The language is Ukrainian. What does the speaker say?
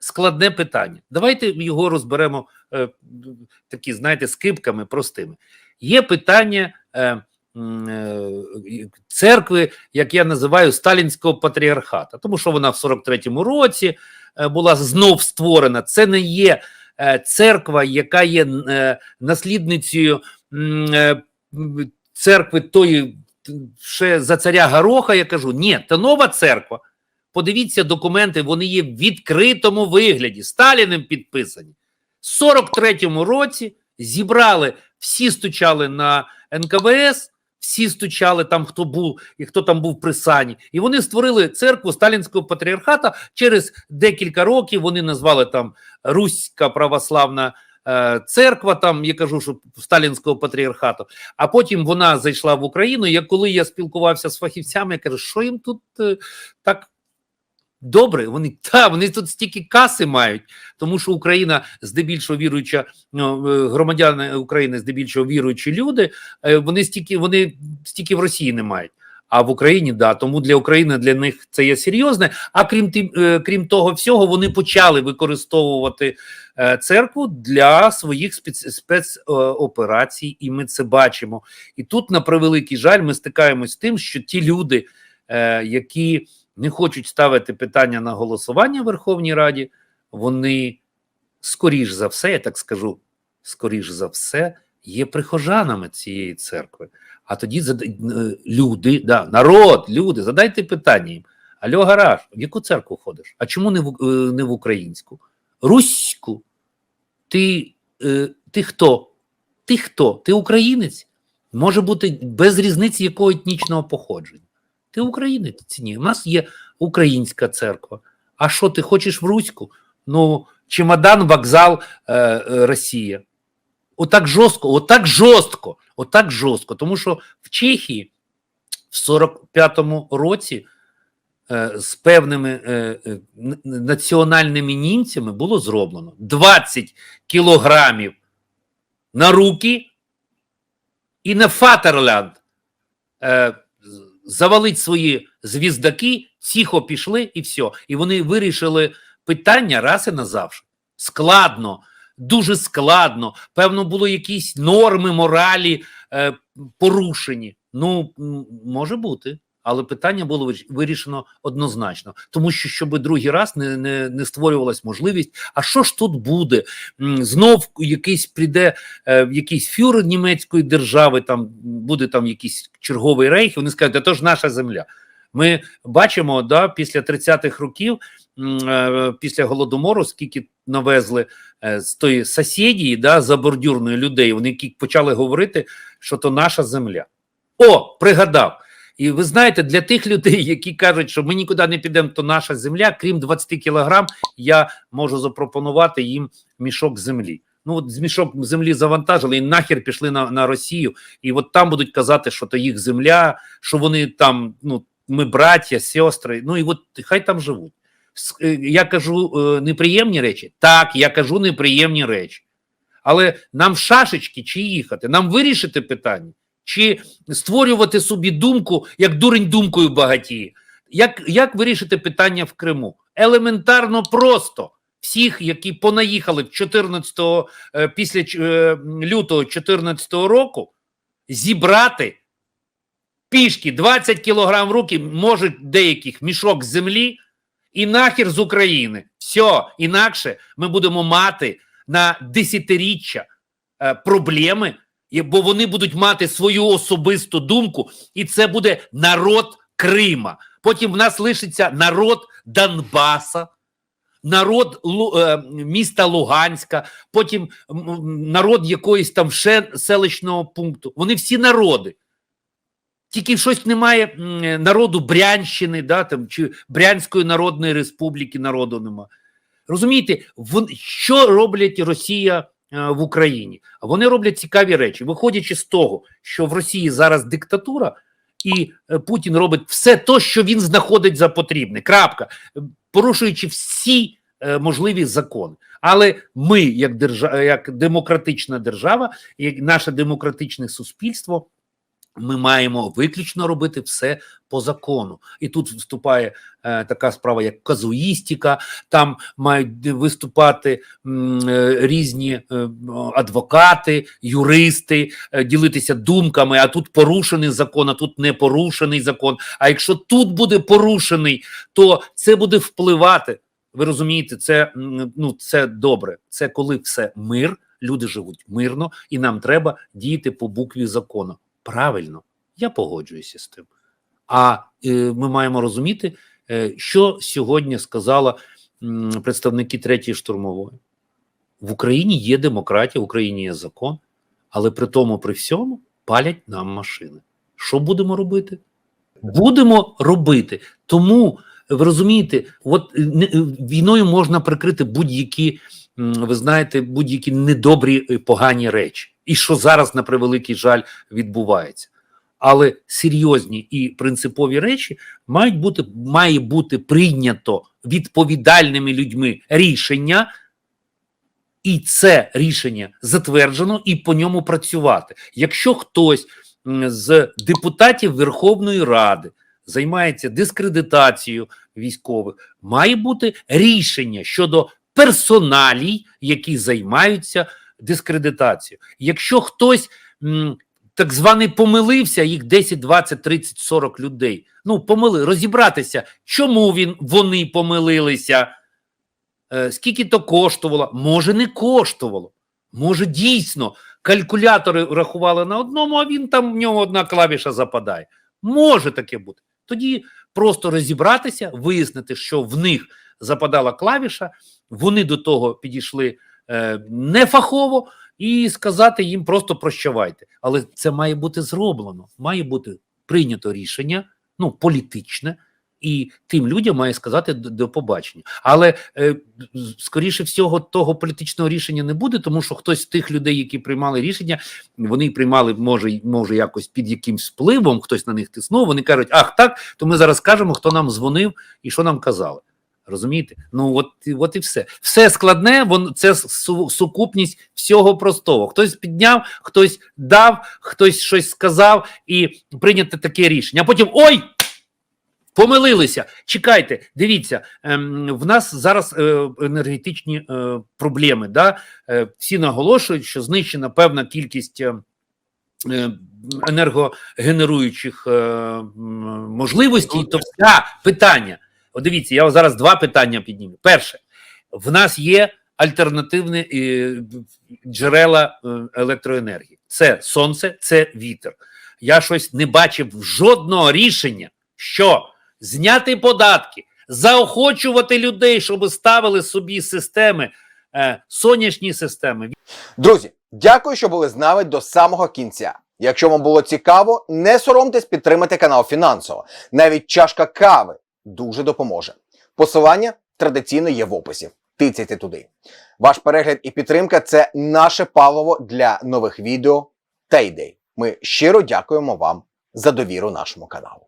складне питання. Давайте його розберемо е, такі, знаєте, скипками простими. Є питання е, е, церкви, як я називаю, сталінського патріархата, тому що вона в 43-му році е, була знов створена. Це не є е, церква, яка є е, наслідницею е, церкви тої ще за царя Гороха. Я кажу, ні, це нова церква. Подивіться документи, вони є в відкритому вигляді, Сталіним підписані. В 43-му році зібрали, всі стучали на НКВС, всі стучали там, хто був і хто там був при сані. І вони створили церкву Сталінського патріархата. Через декілька років вони назвали там Руська православна е, церква, там я кажу, що Сталінського патріархату. А потім вона зайшла в Україну. Я коли я спілкувався з фахівцями, я кажу, що їм тут е, так добре? Вони та вони тут стільки каси мають, тому що Україна здебільшого віруюча е, громадяни України, здебільшого віруючі люди. е, Вони стільки вони стільки в Росії не мають. А в Україні да, тому для України для них це є серйозне. А крім тим, е, крім того всього, вони почали використовувати церкву для своїх спец, спецоперацій, і ми це бачимо. І тут, на превеликий жаль, ми стикаємось з тим, що ті люди, які не хочуть ставити питання на голосування в Верховній Раді, вони скоріш за все, я так скажу, скоріш за все, є прихожанами цієї церкви. А тоді е, люди, да, народ, люди, задайте питання їм. Альо, гараж, в яку церкву ходиш? А чому не в, е, не в українську? Руську. Ти, е, ти хто? Ти хто? Ти українець? Може бути без різниці якого етнічного походження. Ти українець? Ні. У нас є українська церква. А що ти хочеш в Руську? Ну, чемодан, вокзал, е, е, Росія. Отак жорстко, отак жорстко, отак жорстко. Тому що в Чехії в 45-му році е, з певними е, е, національними німцями було зроблено 20 кілограмів на руки і на Фатерлянд е, завалить свої звіздаки, тихо пішли і все. І вони вирішили питання раз і назавжди. Складно, дуже складно. Певно, були якісь норми моралі е, порушені. Ну, може бути. Але питання було вирішено однозначно, тому що щоб другий раз не, не, не створювалась можливість. А що ж тут буде? Знов якийсь прийде е, якийсь фюрер німецької держави, там буде там якийсь черговий рейх. Вони скажуть, це ж наша земля. Ми бачимо, да, після 30-х років, е, після голодомору, скільки навезли е, з тої сусідії, да, забордюрної людей, вони які почали говорити, що то наша земля. О, пригадав. І ви знаєте, для тих людей, які кажуть, що ми нікуди не підемо, то наша земля, крім 20 кілограм, я можу запропонувати їм мішок землі. Ну, от з мішок землі завантажили і нахер пішли на, на Росію, і от там будуть казати, що то їх земля, що вони там, ну, ми браття, сестри. Ну і от хай там живуть. Е, Я кажу е, неприємні речі. Так, я кажу неприємні речі. Але нам в шашечки чи їхати, нам вирішити питання, чи створювати собі думку, як дурень думкою багатіє. Як, як вирішити питання в Криму? Елементарно просто. Всіх, які понаїхали в 14 е, після е, лютого 2014 року, зібрати пішки 20 кілограм руки, може деяких мішок землі і нахер з України. Все, інакше ми будемо мати на десятиріччя е, проблеми, бо вони будуть мати свою особисту думку, і це буде народ Крима. Потім в нас лишиться народ Донбаса, народ е, міста Луганська, потім народ якоїсь там ще селищного пункту. Вони всі народи. Тільки щось немає народу Брянщини, да, там, чи Брянської Народної Республіки народу нема. Розумієте, що роблять Росія в Україні. Вони роблять цікаві речі, виходячи з того, що в Росії зараз диктатура, і е, Путін робить все те, що він знаходить за потрібне. Крапка, Е, порушуючи всі е, можливі закони. Але ми, як держава, як демократична держава, як наше демократичне суспільство, ми маємо виключно робити все по закону. І тут вступає е, така справа, як казуїстика. Там мають виступати м, е, різні е, адвокати, юристи, е, ділитися думками. А тут порушений закон, а тут не порушений закон. А якщо тут буде порушений, то це буде впливати. Ви розумієте, це ну це добре. Це коли все мир, люди живуть мирно, і нам треба діяти по букві закону. Правильно, я погоджуюся з тим. А е, ми маємо розуміти, е, що сьогодні сказала м, представники третьої штурмової. В Україні є демократія, в Україні є закон, але при тому, при всьому палять нам машини. Що будемо робити? Будемо робити. Тому ви розумієте, от е, е, війною можна прикрити будь-які, ви знаєте, будь-які недобрі погані речі. І що зараз, на превеликий жаль, відбувається. Але серйозні і принципові речі мають бути, має бути прийнято відповідальними людьми рішення, і це рішення затверджено, і по ньому працювати. Якщо хтось з депутатів Верховної Ради займається дискредитацією військових, має бути рішення щодо персоналій, які займаються дискредитацією. Якщо хтось так званий помилився, їх 10, 20, 30, 40 людей. Ну, помили, розібратися, чому він, вони помилилися, е, скільки то коштувало, може не коштувало. Може, дійсно калькулятори рахували на одному, а він там в нього одна клавіша западає. Може таке бути. Тоді просто розібратися, вияснити, що в них западала клавіша, вони до того підійшли е, нефахово, і сказати їм просто прощавайте. Але це має бути зроблено, має бути прийнято рішення, ну політичне, і тим людям має сказати до, побачення. Але е, скоріше всього, того політичного рішення не буде, тому що хтось з тих людей, які приймали рішення, вони приймали, може, може, якось під якимсь впливом, хтось на них тиснув. Вони кажуть, ах, так, то ми зараз скажемо, хто нам дзвонив і що нам казали. Розумієте? Ну от, от і все. Все складне, вон, це сукупність всього простого. Хтось підняв, хтось дав, хтось щось сказав і прийняти таке рішення. А потім ой! Помилилися. Чекайте, дивіться, ем, в нас зараз е, енергетичні е, проблеми. Да? Е, всі наголошують, що знищена певна кількість е, е, енергогенеруючих можливостей. То все питання. От дивіться, я зараз два питання підніму. Перше, в нас є альтернативні е, джерела е, електроенергії. Це сонце, це вітер. Я щось не бачив жодного рішення, що зняти податки, заохочувати людей, щоб ставили собі системи, е, сонячні системи, Друзі, дякую, що були з нами до самого кінця. Якщо вам було цікаво, не соромтесь підтримати канал фінансово. Навіть чашка кави дуже допоможе. Посилання традиційно є в описі. Тицяйте туди. Ваш перегляд і підтримка це наше паливо для нових відео та ідей. Ми щиро дякуємо вам за довіру нашому каналу.